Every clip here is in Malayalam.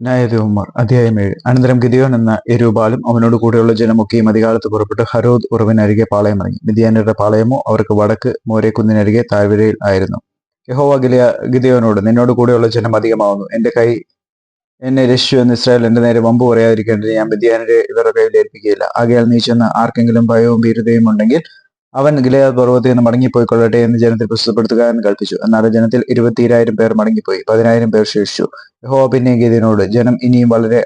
ന്യായാധിപന്മാർ അധ്യായം ഏഴ്. അനന്തരം ഗിദിയോൻ എന്ന എരുപാലും അവനോട് കൂടെയുള്ള ജനമൊക്കെയും അധികാലത്ത് പുറപ്പെട്ട് ഹരോദ് ഉറവിനരികെ പാളയമിറങ്ങി മിതിയാനരുടെ പാളയമോ അവർക്ക് വടക്ക് മോരേക്കുന്നിനരികെ താഴ്വരയിൽ ആയിരുന്നു. യഹോവ ഗിലിയ ഗിദിയോനോട് നിന്നോട് കൂടെയുള്ള ജനം അധികമാവുന്നു. എന്റെ കൈ എന്നെ രക്ഷിച്ചു എന്ന് ഇസ്രായേൽ എന്റെ നേരെ വമ്പ് പറയാതിരിക്കേണ്ടത് ഞാൻ മിതിയാനരെ ഇവരുടെ കയ്യിൽ ഏൽപ്പിക്കുകയില്ല. ആകയാൽ നീ ചെന്ന് ആർക്കെങ്കിലും ഭയവും ഭീരുതയും ഉണ്ടെങ്കിൽ അവൻ ഗിലയാദ് പർവതത്തിൽ നിന്ന് മടങ്ങിപ്പോയിക്കൊള്ളട്ടെ എന്ന് ജനത്തിൽ പ്രസ്തുതപ്പെടുത്തുക എന്ന് കൽപ്പിച്ചു. എന്നാൽ ജനത്തിൽ ഇരുപത്തിരായിരം പേർ മടങ്ങിപ്പോയി. പതിനായിരം പേർ ശേഷിച്ചു. യഹോവ പിന്നെ ഗീതിനോട് ജനം ഇനിയും വളരെ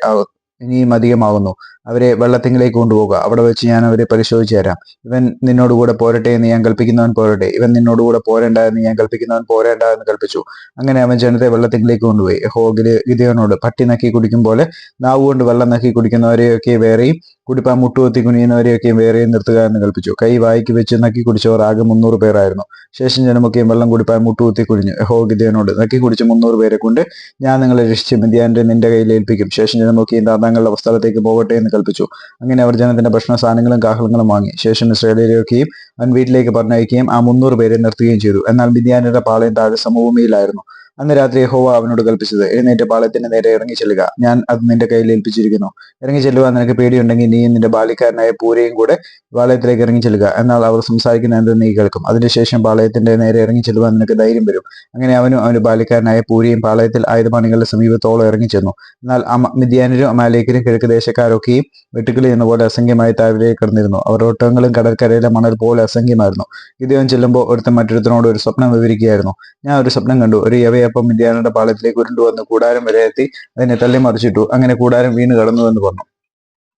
ഇനിയും അധികമാകുന്നു. അവരെ വെള്ളത്തിങ്കിലേക്ക് കൊണ്ടുപോകുക. അവിടെ വെച്ച് ഞാൻ അവരെ പരിശോധിച്ചു തരാം. ഇവൻ നിന്നോടുകൂടെ പോരട്ടെ എന്ന് ഞാൻ കൽപ്പിക്കുന്നവൻ പോരട്ടെ. ഇവൻ നിന്നോടുകൂടെ പോരേണ്ട എന്ന് ഞാൻ കൽപ്പിക്കുന്നവൻ പോരേണ്ട എന്ന് കൽപ്പിച്ചു. അങ്ങനെ അവൻ ജനത്തെ വെള്ളത്തിങ്കിലേക്ക് കൊണ്ടുപോയി. ഹോഗിൽ ഗിതയോനോട് പട്ടി നക്കി കുടിക്കും പോലെ നാവ് കൊണ്ട് വെള്ളം നക്കി കുടിക്കുന്നവരെയൊക്കെ വേറെയും കുടിപ്പാൻ മുട്ടുകൊത്തി കുനിയുന്നവരെയൊക്കെയും വേറെയും നിർത്തുക എന്ന് കൽപ്പിച്ചു. കൈ വായിക്ക് വെച്ച് നക്കി കുടിച്ചവർ ആകെ മുന്നൂറ് പേരായിരുന്നു. ശേഷം ജനമൊക്കെയും വെള്ളം കുടിപ്പാൻ മുട്ടുകുത്തി കുടിഞ്ഞു ഹോ ഗിതയോനോട് നക്കി കുടിച്ച് മുന്നൂറ് പേരെ കൊണ്ട് ഞാൻ നിങ്ങളെ രക്ഷിച്ച് മിതിയാന്റെ നിന്റെ കയ്യിൽ ഏൽപ്പിക്കും. ശേഷം ജനമൊക്കെയും താങ്കളുടെ സ്ഥലത്തേക്ക് പോകട്ടെ എന്ന് കൽപ്പിച്ചു. അങ്ങനെ അവർ ജനത്തിന്റെ ഭക്ഷണ സാധനങ്ങളും കാഹളങ്ങളും വാങ്ങി. ശേഷം ഇസ്രായേലിയൊക്കെയും അവൻ വീട്ടിലേക്ക് പറഞ്ഞയക്കുകയും ആ മുന്നൂറ് പേരെ നിർത്തുകയും ചെയ്തു. എന്നാൽ മിതിയാനയുടെ പാളയം താഴെ സമഭൂമിയിലായിരുന്നു. അന്ന് രാത്രി യഹോവ അവനോട് കൽപ്പിച്ചത് എഴുന്നേറ്റ് പാളയത്തിന്റെ നേരെ ഇറങ്ങി ചെല്ലുക. ഞാൻ അത് നിന്റെ കയ്യിൽ ഏൽപ്പിച്ചിരിക്കുന്നു. ഇറങ്ങി ചെല്ലുക നിനക്ക് പേടിയുണ്ടെങ്കിൽ നീ നിന്റെ ബാല്യക്കാരനായ പൂരയും കൂടെ പാളയത്തിലേക്ക് ഇറങ്ങി ചെല്ലുക. എന്നാൽ അവർ സംസാരിക്കുന്ന എന്ത് നീ കേൾക്കും. അതിനുശേഷം പാളയത്തിന്റെ നേരെ ഇറങ്ങി ചെല്ലുവാൻ നിനക്ക് ധൈര്യം വരും. അങ്ങനെ അവനും അവന്റെ ബാല്യക്കാരനായ പൂരിയും പാളയത്തിൽ ആയുധപാണികളുടെ സമീപത്തോളം ഇറങ്ങി ചെന്നു. എന്നാൽ അമ മിദ്യാനരും അമാലേക്കരും കിഴക്ക് ദേശക്കാരൊക്കെയും വെട്ടുക്കിളി എന്ന പോലെ അസംഖ്യമായി താഴ്വരയിൽ കിടന്നിരുന്നു. അവർ ഒട്ടകങ്ങളും കടൽക്കരയിലെ മണൽ പോലെ അസംഖ്യമായിരുന്നു. ഇദ്ദേഹം ചെല്ലുമ്പോൾ ഒരുത്തൻ മറ്റൊരുത്തനോട് ഒരു സ്വപ്നം വിവരിക്കുകയായിരുന്നു. ഞാൻ ഒരു സ്വപ്നം കണ്ടു. ഒരു യവയപ്പം പാളത്തിലേക്ക് പാളയത്തിലേക്ക് ഉരുണ്ടുവന്ന് കൂടാരം വരെ എത്തി. അതിനെ തള്ളി മറിച്ചിട്ടു. അങ്ങനെ കൂടാരം വീണ് കടന്നു എന്ന് പറഞ്ഞു.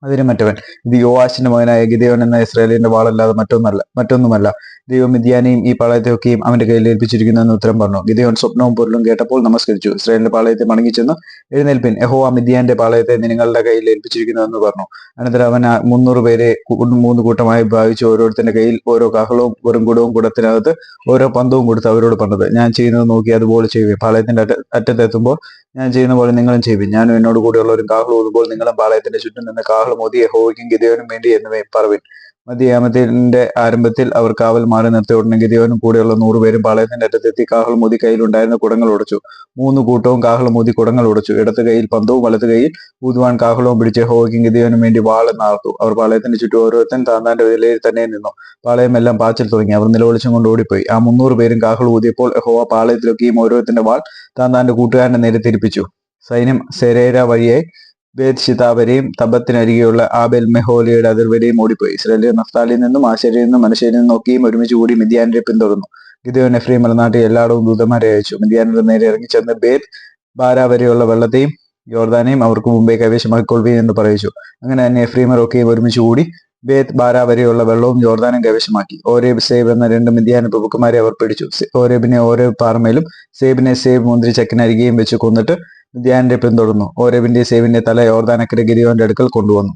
അതിന് മറ്റവൻ. ഇത് യോവാശിന്റെ മകനായ ഗിദേവൻ എന്ന ഇസ്രായേലിന്റെ വാളല്ലാതെ മറ്റൊന്നല്ല മറ്റൊന്നുമല്ല. ദൈവം മിദ്യാനെയും ഈ പാളയത്തെയൊക്കെയും അവന്റെ കയ്യിൽ ഏൽപ്പിച്ചിരിക്കുന്നു എന്ന് ഉത്തരം പറഞ്ഞു. ഗിദേവൻ സ്വപ്നവും പൊരുളും കേട്ടപ്പോൾ നമസ്കരിച്ചു. ഇസ്രായേലിന്റെ പാളയത്തെ മടങ്ങിച്ചെന്ന് എഴുന്നേൽപ്പിൻ. യഹോവ മിദ്യാന്റെ പാളയത്തെ നിങ്ങളുടെ കയ്യിൽ ഏൽപ്പിച്ചിരിക്കുന്നു എന്ന് പറഞ്ഞു. അനന്തരം അവൻ ആ മുന്നൂറ് പേരെ മൂന്ന് കൂട്ടമായി ഭാവിച്ച് ഓരോരുത്തരുടെ കയ്യിൽ ഓരോ കാഹളവും വെറും കുടവും കുടത്തിനകത്ത് ഓരോ പന്തവും കൊടുത്ത് അവരോട് പറഞ്ഞത് ഞാൻ ചെയ്യുന്നത് നോക്കി അതുപോലെ ചെയ്യുക പാളയത്തിന്റെ അറ്റ അറ്റത്തെത്തുമ്പോൾ ഞാൻ ചെയ്യുന്ന പോലെ നിങ്ങളും ചെയ്യും ഞാനും എന്നോട് കൂടെയുള്ളവരും കാഹളം ഇതുപോലെ നിങ്ങളും പാളയത്തിന്റെ ചുറ്റും നിന്ന് കാഹളം ഊതി യഹോവയ്ക്കും ഗിദേവനും വേണ്ടി എന്നിവയെ പറവിൻ. മതിയാമത്തിന്റെ ആരംഭത്തിൽ അവർ കാവൽ മാറി നിർത്തി ഉടനെ ഗിദേവനും കൂടെയുള്ള നൂറുപേരും പാളയത്തിന്റെ അറ്റത്തെത്തി ഊതി കയ്യിലുണ്ടായിരുന്ന കുടങ്ങൾ ഉടച്ചു. മൂന്ന് കൂട്ടവും കാഹൽ മോദി കുടങ്ങൾ ഉടച്ചു. ഇടത്ത് കൈയിൽ പന്തവും വലത്ത് കൈയിൽ ഊതുവാൻ കാഹളവും പിടിച്ച് യഹോവയ്ക്കും ഗിദേവനും വേണ്ടി വാളെന്നാർത്തു അവർ പാളയത്തിന്റെ ചുറ്റും ഓരോരുത്തൻ താന്താന്റെ വിലയിൽ തന്നെ നിന്നു. പാളയമെല്ലാം പാച്ചിൽ തുടങ്ങി. അവർ നിലവിളിച്ചും കൊണ്ട് ഓടിപ്പോയി. ആ മുന്നൂറ് പേരും കാഹൾ ഊതിയപ്പോൾ യഹോവ പാളയത്തിലൊക്കെയും ഓരോരുത്തന്റെ വാൾ താന്താന്റെ കൂട്ടുകാരനെ നേരെ തിരിപ്പിച്ചു. സൈന്യം സെരേര വഴിയെ ബേത് ശിതാബരെയും തബത്തിനരികെയുള്ള ആബേൽ മെഹോലിയുടെ അതിർവരെയും ഓടിപ്പോയി. ഇസ്രയേലിൽ നഫ്താലിൽ നിന്നും ആശരിയിൽ നിന്നും മനുഷ്യരിൽ നിന്നും ഒക്കെയും ഒരുമിച്ച് കൂടി മിതിയാനെ പിന്തുടർന്നു. ഗിദോൻ എഫ്രീം മലനാട്ടിൽ എല്ലായിടവും ദൂതന്മാരെ അയച്ചു. മിദ്യാനയുടെ നേരെ ഇറങ്ങി ചെന്ന് ബേത് ബാര വരെയുള്ള വെള്ളത്തെയും യോർദാനെയും അവർക്ക് മുമ്പേ കൈവശമാക്കിക്കൊള്ളുകയും എന്ന് പറയിച്ചു. അങ്ങനെ തന്നെ എഫ്രീമർ ഒക്കെയും ഒരുമിച്ച് കൂടി ബേത്ത് ബാര വരെയുള്ള വെള്ളവും യോർദാനും കൈവശമാക്കി. ഓരേബ് സേബ് എന്ന രണ്ട് മിഥ്യാന പ്രഭുക്കന്മാരെ അവർ പിടിച്ചു. ഓരേബിനെ ഓരോ പാർമയിലും സേബിനെ സേബ് മുന്തിരി ചക്കിനരികെയും വെച്ച് കൊന്നിട്ട് മിദ്യാന്റെ പിന്തുടർന്നു. ഓരേബിന്റെ സേബിന്റെ തല യോർദാനക്കര ഗിരിയോന്റെ അടുക്കൽ കൊണ്ടുവന്നു.